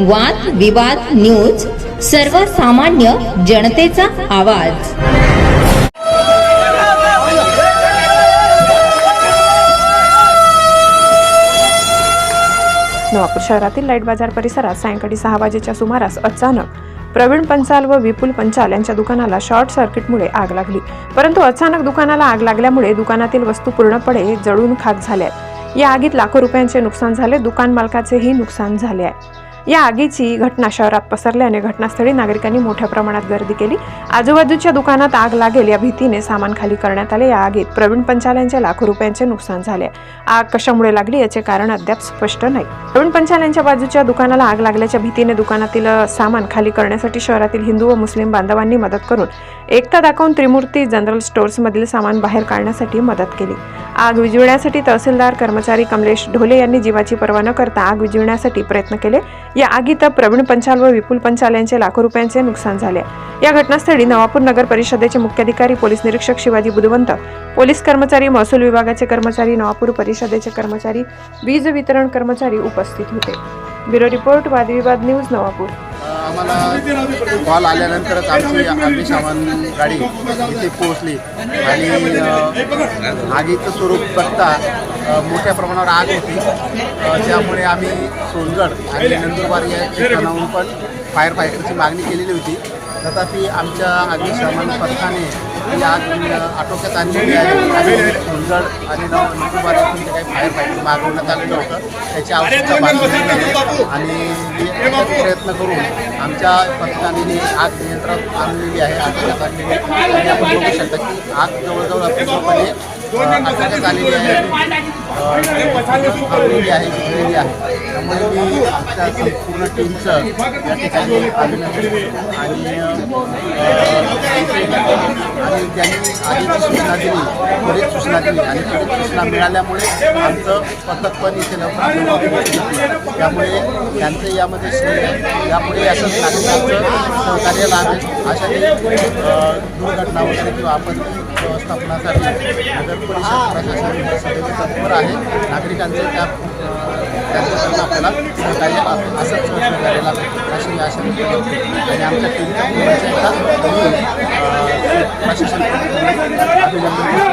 वाद विवाद न्यूज सर्वसामान्य जनतेचा आवाज. नवापूर शहरातील लाइट बाजार परिसरात सायंकाळी सहा वाजेच्या सुमारास अचानक प्रवीण पंचाल व विपुल पंचाल यांच्या दुकानाला शॉर्ट सर्किटमुळे आग लागली. परंतु अचानक दुकानाला आग लागल्यामुळे दुकानातील वस्तू पूर्णपणे जळून खाक झाल्या. आहेत. या आगीत लाखो रुपयांचे नुकसान झाले दुकान मालकाचेही नुकसान झाले आहे. या आगीची घटना शहरात पसरल्याने घटनास्थळी नागरिकांनी मोठ्या प्रमाणात गर्दी केली. आजूबाजूच्या दुकानात आग लागेल या भीतीने सामान खाली करण्यात आले. या आगीत प्रवीण पंचाल्यांच्या लाखो रुपयांचे नुकसान झाले. आग कशामुळे लागली याचे कारण अद्याप स्पष्ट नाही. प्रवीण पंचाल्यांच्या बाजूच्या दुकानाला आग लागल्याच्या भीतीने दुकानातील सामान खाली करण्यासाठी शहरातील हिंदू व मुस्लिम बांधवांनी मदत करून एकता दाखवून त्रिमूर्ती जनरल स्टोअर्समधील सामान बाहेर काढण्यासाठी मदत केली. आग विझविण्यासाठी तहसीलदार कर्मचारी कमलेश ढोले यांनी जीवाची पर्वा न करता आग विजविण्यासाठी प्रयत्न केले. या आगीत प्रवीण पंचाल व विपुल पंचाल यांचे लाखो रुपयांचे नुकसान झाले. या घटनास्थळी नवापूर नगर परिषदेचे मुख्याधिकारी पोलीस निरीक्षक शिवाजी बुधवंत पोलीस कर्मचारी महसूल विभागाचे कर्मचारी नवापूर परिषदेचे कर्मचारी वीज वितरण कर्मचारी उपस्थित होते. Bureau report Vadvivad news Navapur. आम्हाला कॉल आल्यानंतरच आमची अग्निशमन गाडी इथे पोहोचली. आणि आगीचं स्वरूप बघता मोठ्या प्रमाणावर आग होती. त्यामुळे आम्ही सोनगड आणि नंदुरबार या ठिकाणाहून पण फायर फायटरची मागणी केलेली होती. तथापि आमच्या अग्निशमन पथकाने ही आग आटोक्यात आणलेली आहे आणि सोनगड आणि नंदुरबार येथून जे काही फायर फायटर मागवण्यात आलेलं होतं त्याची आवश्यकता आणि प्रयत्न करून आमच्या पथकाने ही आग नियंत्रणात आणलेली आहे. आटोक्यात आणलेली आणि आपण बघू शकता की आग जवळजवळ पूर्णपणे अ, आटोक्यात आलेली आहे अ, थांबलेली आहे विझलेली आहे त्यामुळे मी आमच्या संपूर्ण टीमचं या ठिकाणी अभिनंदन करतो आणि अ, आणि त्यांनी आधीची सूचना दिली त्वरित सूचना दिली. आणि त्वरित सूचना मिळाल्यामुळे आमचं पथक पण इथे लवकर त्यामुळे त्यांचं यामध्ये श्रेय आहे. यापुढे असंच नागरिकांचं सहकार्य लाभेल अशा काही दुर्घटना वगैरे किंवा आपत्ती व्यवस्थापनासाठी नगर परिषद प्रशासन हे सदैव तत्पर आहे. नागरिकांचं त्या अ, आपल्याला सहकार्य लाभेल असंच सहकार्य लाभेल अशी आशा आणि आमच्या टीमच्या Masih sedikit. Masih sedikit.